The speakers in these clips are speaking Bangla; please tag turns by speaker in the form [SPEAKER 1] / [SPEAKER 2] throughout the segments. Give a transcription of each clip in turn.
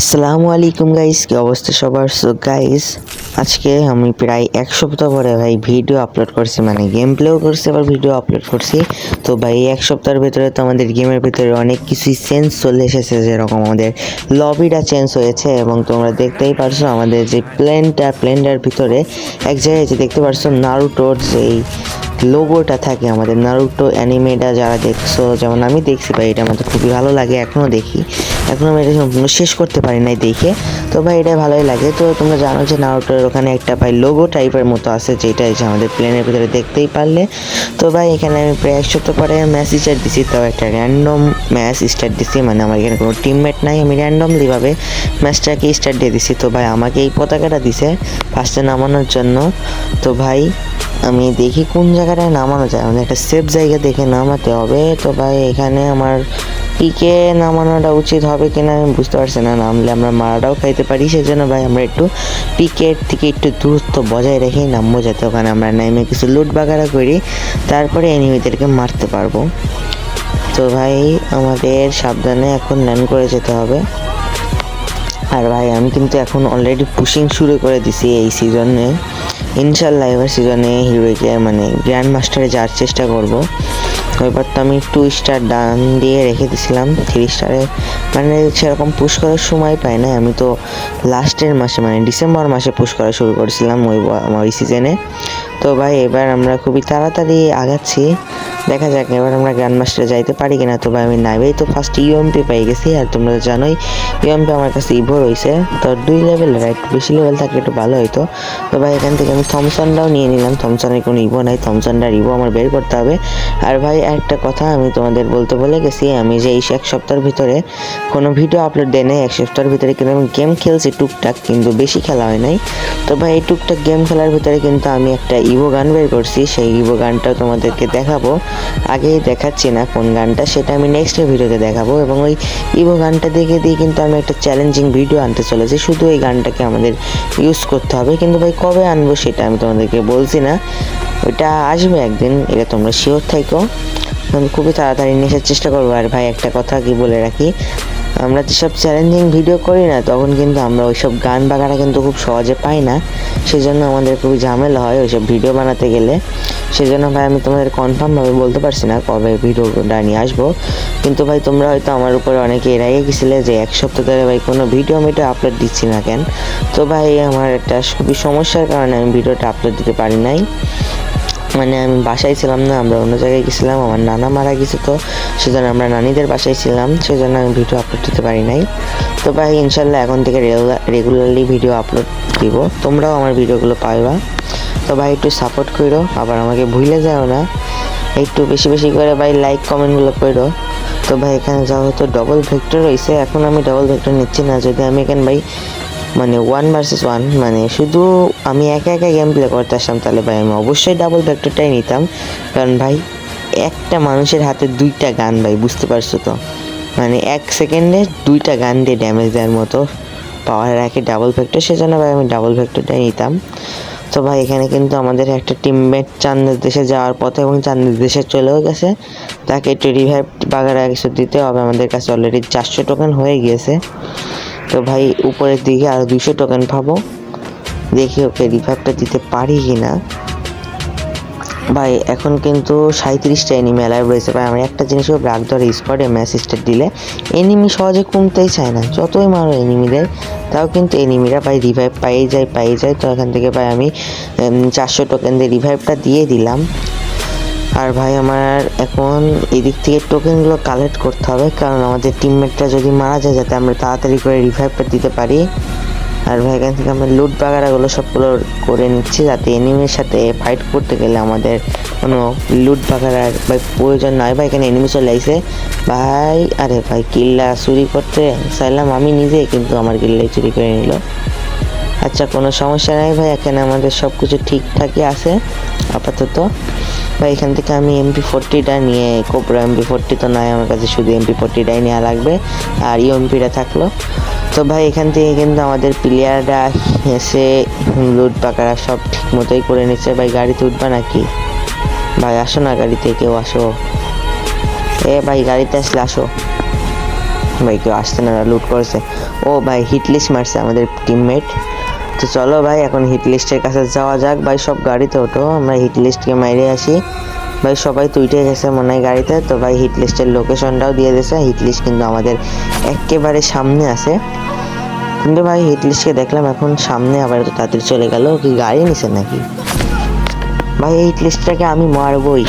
[SPEAKER 1] আসসালামু আলাইকুম গাইস কি অবস্থা সবার? সো গাইস আজকে আমি প্রায় এক সপ্তাহ পরে ভাই ভিডিও আপলোড করছি মানে গেম প্লেও করছি, আবার ভিডিও আপলোড করছি। তো ভাই এক সপ্তাহের ভিতরে তো আমাদের গেমের ভিতরে অনেক কিছুই চেঞ্জ চলে এসেছে, যেরকম আমাদের লবিটা চেঞ্জ হয়েছে, এবং তোমরা দেখতেই পারছ আমাদের যে প্লেনটা প্লেনটার ভিতরে এক জায়গায় যে দেখতে পারছ নারুটোর যেই লোগোটা থাকে আমাদের নারুটো অ্যানিমেটা যারা দেখছ, যেমন আমি দেখছি ভাই, এটা আমাদের খুবই ভালো লাগে এখনও দেখি। এখনও আমি এটা সম্পূর্ণ শেষ করতে পারি নাই দেখে। তো ভাই, এটা ভালোই লাগে। তো তোমরা জানো যে নারুটোর ওখানে একটা ভাই লোগো টাইপের মতো আছে, যেটা যে আমাদের প্লেনের ভিতরে দেখতেই পারলে। তো ভাই, এখানে আমি প্রায় এক সপ্তাহ পরে ম্যাচ স্টার্ট দিছি তো একটা র্যান্ডম ম্যাচ স্টার্ট দিছি মানে আমার এখানে কোনো টিমমেট নাই, আমি র্যান্ডমলিভাবে ম্যাচটাকে স্টার্ট দিয়ে দিছি। তো ভাই, আমাকে এই পতাকাটা দিছে ফার্স্টে নামানোর জন্য। তো ভাই আমি দেখি কোন জায়গাটায় নামানো যায়। মানে একটা সেফ জায়গা দেখে নামাতে হবে। তো ভাই, এখানে আমার পিকে নামানোটা উচিত হবে কিনা আমি বুঝতে পারছি না। নামলে আমরা মারাটাও খাইতে পারি। সেজন্য ভাই, আমরা একটু পিকের থেকে একটু দূরত্ব বজায় রেখেই নামবো যাতে ওখানে আমরা নেমে কিছু লুট বাগারা করি। তারপরে এনিমিদেরকে মারতে পারব। তো ভাই, আমাদের সাবধানে এখন ল্যান্ড করে যেতে হবে। আর ভাই, আমি কিন্তু এখন অলরেডি পুশিং শুরু করে দিছি এই সিজনে ইনশাল্লাহ এবার সিজনে হিরোইকে মানে গ্র্যান্ড মাস্টারে যাওয়ার চেষ্টা করব। এবার তো আমি টু স্টার ডান দিয়ে রেখে দিছিলাম থ্রি স্টারে মানে সেরকম পুশ করার সময় পাই না আমি তো লাস্টের মাসে মানে ডিসেম্বর মাসে পুশ করা শুরু করেছিলাম ওই ওই সিজনে তো ভাই, এবার আমরা খুবই তাড়াতাড়ি আগাচ্ছি। দেখা যাক, এবার আমরা গ্র্যান্ড মাস্টারে যাইতে পারি কিনা। তো ভাই আমি নাইবেই তো ফার্স্ট ইউএমপি পেয়ে গেছি, আর তোমরা জানোই ইউএমপি আমার কাছে ইভো রয়েছে। তো দুই লেভেলের একটু বেশি লেভেল থাকলে একটু ভালো হতো তো ভাই, এখান থেকে আমি থমসনটাও নিয়ে নিলাম। থমসনের কোনো ইভো নাই থমসনটার ইভো আমার বের করতে হবে। আর ভাই, একটা কথা আমি তোমাদের বলতে বলে গেছি, আমি যে এই এক সপ্তাহের ভিতরে কোনো ভিডিও আপলোড দেয় নাই, এক সপ্তাহের ভিতরে কিন্তু আমি গেম খেলছি টুকটাক, কিন্তু বেশি খেলা হয় নাই। তো ভাই, এই টুকটাক গেম খেলার ভিতরে কিন্তু আমি একটা ইভো গান বের করছি, সেই ইভো গানটাও তোমাদেরকে দেখাবো। আগেই দেখাচ্ছি না কোন গানটা, সেটা আমি নেক্সট ভিডিওতে দেখাবো। এবং ওই ইভো গানটা দেখে দিয়ে কিন্তু আমি একটা চ্যালেঞ্জিং ভিডিও আনতে চলেছি। শুধু এই গানটাকে আমাদের ইউজ করতে হবে। কিন্তু ভাই, কবে আনব সেটা আমি তোমাদেরকে বলছি না। ওইটা আসবে একদিন, এটা তোমরা শিওর থাকো। আমি খুবই তাড়াতাড়ি নিয়ে চেষ্টা করব। আর ভাই, একটা কথা কি বলে রাখি? আমরা যেসব চ্যালেঞ্জিং ভিডিও করি না, তখন কিন্তু আমরা ওইসব গান বাগানা কিন্তু খুব সহজে পাই না। সেজন্য আমাদের খুবই ঝামেলা হয় ওইসব ভিডিও বানাতে গেলে। সেজন্য ভাই, আমি তোমাদের কনফার্মভাবে বলতে পারছি না কবে ভিডিওটা নিয়ে আসব। কিন্তু ভাই, তোমরা হয়তো আমার উপরে অনেকে রেগে গেছিলে যে এক সপ্তাহ ধরে ভাই কোনো ভিডিও আমি আপলোড দিচ্ছি না কেন? তো ভাই, আমার একটা খুবই সমস্যার কারণে আমি ভিডিওটা আপলোড দিতে পারি নাই। মানে আমি বাসায় ছিলাম না, আমরা অন্য জায়গায় গেছিলাম, আমার নানা মারা গেছে তো, সেজন্য আমরা নানিদের বাসায় ছিলাম, সেজন্য আমি ভিডিও আপলোড দিতে পারি নাই। তো ভাই ইনশাল্লাহ এখন থেকে রেগুলারলি ভিডিও আপলোড দিব, তোমরাও আমার ভিডিওগুলো পাইবা। তো ভাই, একটু সাপোর্ট করো, আবার আমাকে ভুলে যাও না। একটু বেশি বেশি করে ভাই লাইক কমেন্টগুলো করো। তো ভাই, এখানে যা হতো ডবল ভেক্টর রয়েছে, এখন আমি ডবল ভেক্টর নিচ্ছি না, যদি আমি এখানে ভাই মানে ওয়ান ভার্সেস ওয়ান মানে শুধু আমি একা একা গেম প্লে করতে আসতাম তাহলে ভাই, আমি অবশ্যই ডাবল ভেক্টরটাই নিতাম। কারণ ভাই, একটা মানুষের হাতে দুইটা গান ভাই, বুঝতে পারছ তো? মানে এক সেকেন্ডে দুইটা গান দিয়ে ড্যামেজ দেওয়ার মতো পাওয়ার রাখে ডাবল ভেক্টর সেজন্য ভাই আমি ডাবল ভেক্টরটাই নিতাম। তো ভাই, এখানে কিন্তু আমাদের একটা টিমমেট চান্দের দেশে যাওয়ার পথে এবং চান্দের দেশে চলেও গেছে। তাকে একটু রিভাইভ বাগারা কিছু দিতে হবে, আমাদের কাছে অলরেডি চারশো টোকেন হয়ে গিয়েছে। তো ভাই, উপরের দিকে আরও দুশো টোকেন পাবো। দেখি ওকে রিভাইভটা দিতে পারি কি না ভাই, এখন কিন্তু সাঁত্রিশটা এনিমি অ্যালাইভ রয়েছে। ভাই, আমি একটা জিনিসও ব্রাক ধরে স্কোয়াডে ম্যাচ স্টার্ট দিলে এনিমি সহজে কমতেই চায় না। যতই মারো এনিমিদের তাও কিন্তু এনিমিরা ভাই রিভাইভ পাইয়ে যায় পাইয়ে যায়। তো এখান থেকে ভাই আমি চারশো টোকেন দিয়ে রিভাইভটা দিয়ে দিলাম। আর ভাই, আমার এখন এদিক থেকে টোকেনগুলো কালেক্ট করতে হবে, কারণ আমাদের টিমমেটটা যদি মারা যায়, যাতে আমরা তাড়াতাড়ি করে রিভাইভটা দিতে পারি। আর ভাই, এখান থেকে আমরা লুট বাগারাগুলো সবগুলো করে নিচ্ছি, যাতে এনিমির সাথে ফাইট করতে গেলে আমাদের কোনো লুট বাগারার ভাই প্রয়োজন নয়। ভাই, এখানে এনিমি চলে আইছে। ভাই, আরে ভাই, কিল্লা চুরি করতে চাইলাম আমি নিজে, কিন্তু আমার কিল্লাই চুরি করে নিল। আচ্ছা কোনো সমস্যা নাই ভাই, এখানে আমাদের সব কিছু ঠিকঠাকই আছে, আপাতত। ভাই, এখান থেকে আমি এমপি ফোরটিটা নিয়ে, কোবরা এমপি ফোরটি তো নাই আমার কাছে, শুধু এমপি ফোরটিটাই নেওয়া লাগবে, আর ইউএমপিটা থাকল। তো ভাই, এখান থেকে কিন্তু আমাদের প্লেয়াররা এসে লুট পাকারা সব ঠিক মতোই করে নিচ্ছে। ভাই, গাড়িতে উঠবা নাকি? ভাই, আসো না গাড়িতে, কেউ আসো। এ ভাই, গাড়িতে আসলে আসো। ভাই, কেউ আসছে না লুট করেছে। ও ভাই হিট লিস্ট মারছে আমাদের টিমমেট তো চলো ভাই, এখন হিট লিস্টের কাছে যাওয়া যাক। ভাই, সব গাড়িতে ওঠো, আমরা হিট লিস্টকে মাইরে আসি। ভাই, সবাই তো উঠে গেছে মনে হয় গাড়িতে, তো ভাই হিট লিস্টের লোকেশনটাও দিয়ে দিয়েছে। হিট লিস্ট কিন্তু আমাদের একেবারে সামনে আছে। কিন্তু ভাই হিট লিস্টকে দেখলাম এখন সামনে আবার তো তাড়াতাড়ি চলে গেল। কি গাড়ি নিছে নাকি? ভাই, এই লিস্টটাকে আমি মারবই।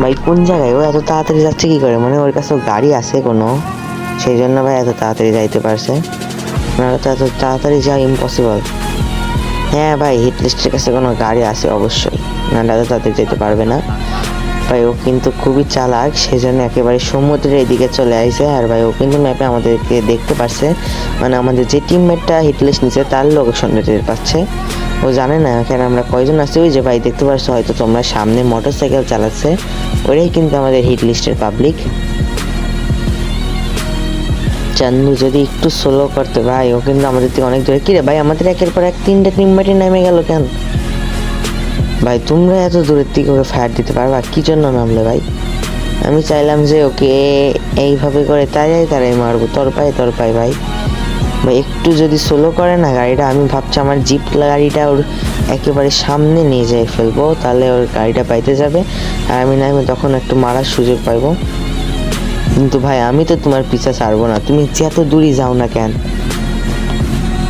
[SPEAKER 1] ভাই, কোন জায়গায়? ও এত তাড়াতাড়ি যাচ্ছে কি করে? মানে ওর কাছে গাড়ি আছে কোনো। সেই জন্য ভাই এত তাড়াতাড়ি যাইতে পারছে। নাহলে তো এত তাড়াতাড়ি যাওয়া ইম্পসিবল হ্যাঁ ভাই হিটলিস্টের কাছে কোনো গাড়ি আছে অবশ্যই। নাহলে এত তাড়াতাড়ি যেতে পারবে না। ভাই, ও কিন্তু খুবই চালাক সেই জন্য একেবারে সমুদ্রের এদিকে চলে আসছে আর ভাই, ও কিন্তু ম্যাপে আমাদেরকে দেখতে পারছে। মানে আমাদের যে টিমমেটটা হিট লিস্ট নিচ্ছে তার লোকেশনটা টের পাচ্ছে। ও জানে না এখানে আমরা কয়জন আছি। ওই যে ভাই, দেখতে পারছ, হয়তো তোমরা সামনে মোটর সাইকেল চালাচ্ছে। ওরাই কিন্তু আমাদের হিট লিস্টের পাবলিক চান্দু যদি একটু সোলো করতে, ভাই, ও কিন্তু আমাদের থেকে অনেক দূরে। কিরে ভাই, আমাদের একের পর এক তিনটে টিমমেটই নেমে গেল কেন? ভাই, তোমরা এত দূরের থেকে ওকে ফায়ার দিতে পারবা? কি জন্য নামলে ভাই? আমি চাইলাম যে ওকে এইভাবে করে তারাই তারাই মারবো তোর পায়ে তোর পায়ে ভাই। ভাই, একটু যদি সোলো করে না গাড়িটা, আমি ভাবছি আমার জিপ গাড়িটা ওর একেবারে সামনে নিয়ে যাই ফেলব, তাহলে ওর গাড়িটা পাইতে যাবে। আর আমি না আমি তখন একটু মারার সুযোগ পাইবো। কিন্তু ভাই, আমি তো তোমার পিছা ছাড়বো না। তুমি যত দূরই যাও না কেন?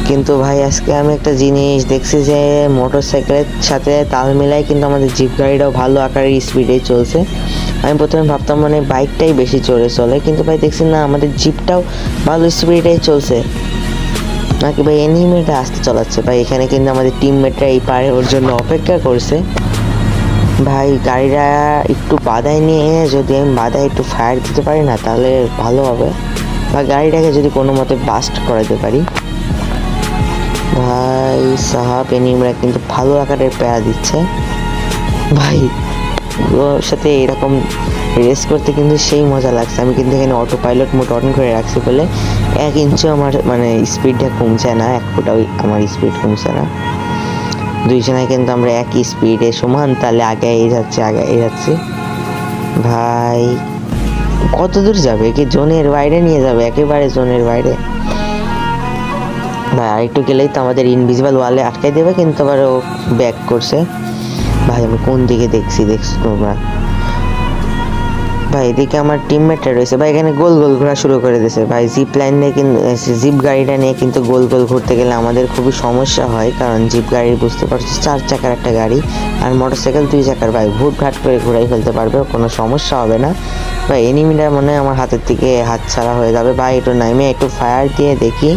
[SPEAKER 1] কিন্তু ভাই, আজকে আমি একটা জিনিস দেখছি যে মোটর সাইকেলের সাথে তাল মিলাই কিন্তু আমাদের জিপ গাড়িটাও ভালো আকারের স্পিডে চলছে। আমি প্রথমে ভাবতাম মানে বাইকটাই বেশি চড়ে চলে, কিন্তু ভাই, দেখছি না, আমাদের জিপটাও ভালো স্পিডে চলছে। নাকি ভাই, এনিমিটা আসতে চলাচ্ছে? ভাই, এখানে কিন্তু আমাদের টিমমেটরা এই পারে ওর জন্য অপেক্ষা করছে। ভাই, গাড়িটা একটু বাধায় নিয়ে যদি আমি বাধায় একটু ফায়ার দিতে পারি না, তাহলে ভালো হবে। বা গাড়িটাকে যদি কোনো মতে বাস্ট করাতে পারি। ভাই, সাহাব এনিমরা কিন্তু ভালো আকারের প্যারা দিচ্ছে। ভাই, ওর সাথে এরকম রেস করতে কিন্তু সেই মজা লাগছে। আমি কিন্তু এখানে অটো পাইলট মোড অন করে রাখছি বলে এক ইঞ্চও আমার মানে স্পিডটা কমছে না, এক ফুটাও আমার স্পিড কমছে না। দুইজনে কিন্তু আমরা একই স্পিডে সমান, তাহলে আগে যাচ্ছে, আগে যাচ্ছি। ভাই, কত দূর যাবে? কি জোনের বাইরে নিয়ে যাবে? একেবারে জোনের বাইরে। ভাই, আরেকটু গেলেই তো আমাদের ইনভিজিবল ওয়ালে আটকাই দেবে, কিন্তু আবার ও ব্যাক করছে। ভাই, আমি কোন দিকে দেখছি? দেখছি তোমরা? ভাই, এদিকে আমার টিমমেটটা রয়েছে। ভাই, এখানে গোল গোল ঘোরা শুরু করে দিয়েছে। ভাই জিপ লাইন নিয়ে কিন্তু জিপ গাড়িটা নিয়ে কিন্তু গোল গোল ঘুরতে গেলে আমাদের খুবই সমস্যা হয়, কারণ জিপ গাড়ি বুঝতে পারছ চার চাকার একটা গাড়ি। আর মোটর সাইকেল দুই চাকার, ভাই ভুট ঘাট করে ঘুরাই ফেলতে পারবে, কোনো সমস্যা হবে না। ভাই এনিমিটা মনে হয় আমার হাতের থেকে হাত ছাড়া হয়ে যাবে। ভাই, একটু নামে একটু ফায়ার দিয়ে দেখি।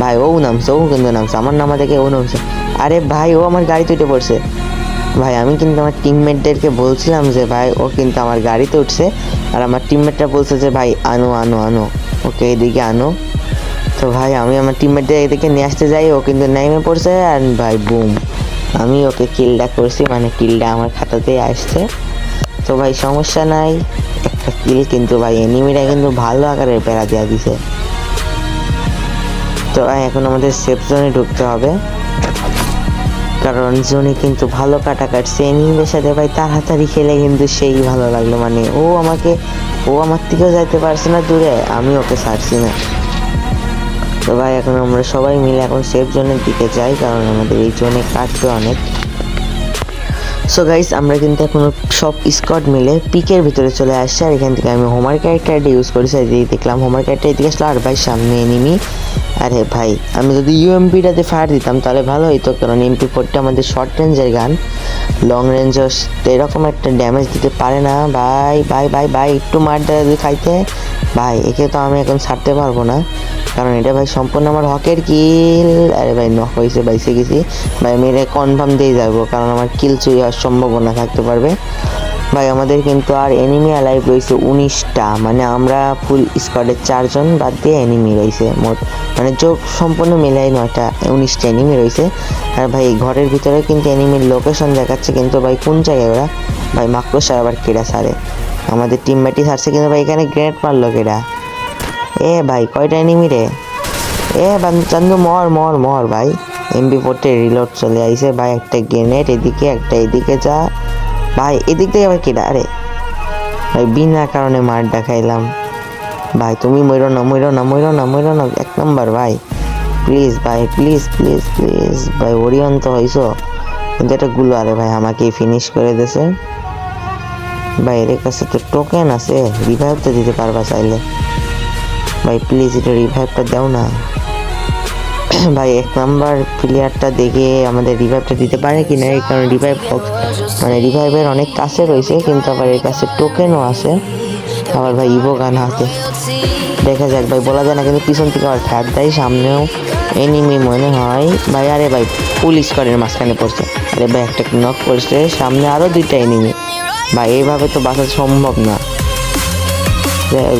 [SPEAKER 1] ভাই, ও নামছে, ও কিন্তু নামছে, আমার নামা দেখে ও নামছে। আরে ভাই, ও আমার গাড়ি উঠে পড়ছে। ভাই, আমি কিন্তু আমার টিমমেটদেরকে বলছিলাম যে, ভাই, ও কিন্তু আমার গাড়িতে উঠছে। আর আমার টিমমেটরা বলছে যে, ভাই, আনো আনো আনো। ওকে, এদিকে আনো। তো ভাই, আমি আমার টিমমেটদের এদিকে নিয়ে আসতে যাই, ও কিন্তু নেমে পড়ছে আর ভাই বুম আমি ওকে কিলটা করছি মানে কিলটা আমার খাতাতেই আসছে। তো ভাই, সমস্যা নাই। একটা কিল কিন্তু ভাই এনিমিটা কিন্তু ভালো আকারের প্যারা দেওয়া দিছে। তো ভাই, এখন আমাদের সেফ জোনে ঢুকতে হবে। কারণ জোনে কিন্তু ভালো কাটা কাটছে এনিমিদের সাথে ভাই, তাড়াতাড়ি খেলে কিন্তু সেই ভালো লাগল। মানে ও আমাকে, ও আমার থেকেও যাইতে পারছে না দূরে, আমি ওকে ছাড়ছি না। তো ভাই, এখন আমরা সবাই মিলে এখন সেফ জোনের দিকে যাই, কারণ আমাদের এই জোনে কাটবে অনেক। সো গাইস আমরা কিন্তু এখন সব স্কট মিলে পিকের ভিতরে চলে আসছে, আর এখান থেকে আমি হোমার ক্যারেক্টারটা ইউজ করেছি। দেখলাম হোমার ক্যারেক্টার এদিকে আসলো, আর ভাই সামনে এনিমি আরে ভাই, আমি যদি ইউএমপিটাতে ফায়ার দিতাম, তাহলে ভালো হতো কারণ এমপি ফোরটা আমাদের শর্ট রেঞ্জের গান। লং রেঞ্জে এরকম একটা ড্যামেজ দিতে পারে না। ভাই ভাই ভাই ভাই, একটু মার দেয় যদি খাইতে। ভাই, একে তো আমি এখন ছাড়তে পারব না। কারণ এটা ভাই সম্পূর্ণ আমার হকের কিল। আরে ভাই নক হয়েছে বাইসে গেছি। ভাই, আমি এটা কনফার্ম দিয়ে যাব, কারণ আমার কিল চুরি হওয়ার সম্ভাবনা থাকতে পারবে। ভাই, আমাদের কিন্তু আর এনিমি অ্যালাইভ রয়েছে উনিশটা। মানে আমরা ফুল স্কোয়াডের চারজন বাদ দিয়ে এনিমি রয়েছে মোট। মানে যোগ সম্পূর্ণ মিলাই নয়টা, উনিশটা এনিমি রয়েছে। আর ভাই, ঘরের ভিতরে কিন্তু এনিমির লোকেশন দেখাচ্ছে কিন্তু ভাই, কোন জায়গায় ওরা? ভাই, মাকড়সা আবার কেডা সারে আমাদের টিম টিমমেটই সারছে কিন্তু ভাই, এখানে গ্রেনেড মারলো কেডা? এ ভাই, কয়টা এনিমি রে? এ চান্দু, মর মর মর ভাই। এমবি ফোরটে রিলোড চলে আইছে ভাই, একটা গ্রেনেড এদিকে, একটা এদিকে যা। ভাই, এদিক থেকে আবার কেডা? আরে, ভাই, বিনা কারণে মার দেখাইলাম। ভাই, তুমি মইরো না মইরো না মইরো না মইরো না, এক নম্বর, ভাই। প্লিজ ভাই, প্লিজ প্লিজ প্লিজ। ভাই ওরিয়ন তো হইছো? কিন্তু এটা গুলো আরে ভাই, আমাকে ফিনিশ করে দিয়েছে ভাই, এর কাছে তো টোকেন আছে রিভাইভ তো দিতে পারবা চাইলে। ভাই, প্লিজ, এটা রিভাইভটা দাও না। ভাই, এক নাম্বার প্লেয়ারটা দেখে আমাদের রিভাইভটা দিতে পারে কি না এই কারণে রিভাইভ মানে রিভাইভের অনেক কাছে রয়েছে, কিন্তু আবার এর কাছে টোকেনও আছে। আবার ভাই ইভো গান হাতে। দেখা যাক ভাই, বলা যায় না, কিন্তু পিছন থেকে আবার ফ্যাট দেয়, সামনেও এনিমি মনে হয়। ভাই, আরে ভাই পুলিশ স্কোয়াডের মাঝখানে পড়ছে। আরে ভাই, একটা নক করছে, সামনে আরও দুইটা এনিমি ভাই এইভাবে তো বাঁচা সম্ভব না।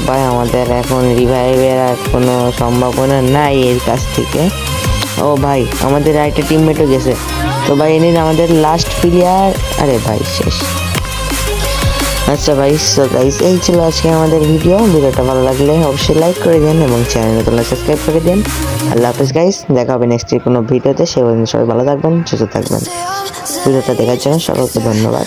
[SPEAKER 1] ভাই, আমাদের এখন রিভাইভের আর কোনো সম্ভাবনা নাই এর কাছ থেকে। ও ভাই, আমাদের একটা টিমমেটও গেছে। তো ভাই এনে আমাদের লাস্ট প্লেয়ার আরে ভাই, শেষ। আচ্ছা ভাই সো গাইস এই ছিল আজকে আমাদের ভিডিও ভিডিওটা ভালো লাগলে অবশ্যই লাইক করে দিন এবং চ্যানেলে তোমরা সাবস্ক্রাইব করে দিন। আল্লাহ হাফিজ গাইস দেখা হবে নেক্সট কোনো ভিডিওতে সে পর্যন্ত সবাই ভালো থাকবেন, সুস্থ থাকবেন। ভিডিওটা দেখার জন্য সকলকে ধন্যবাদ।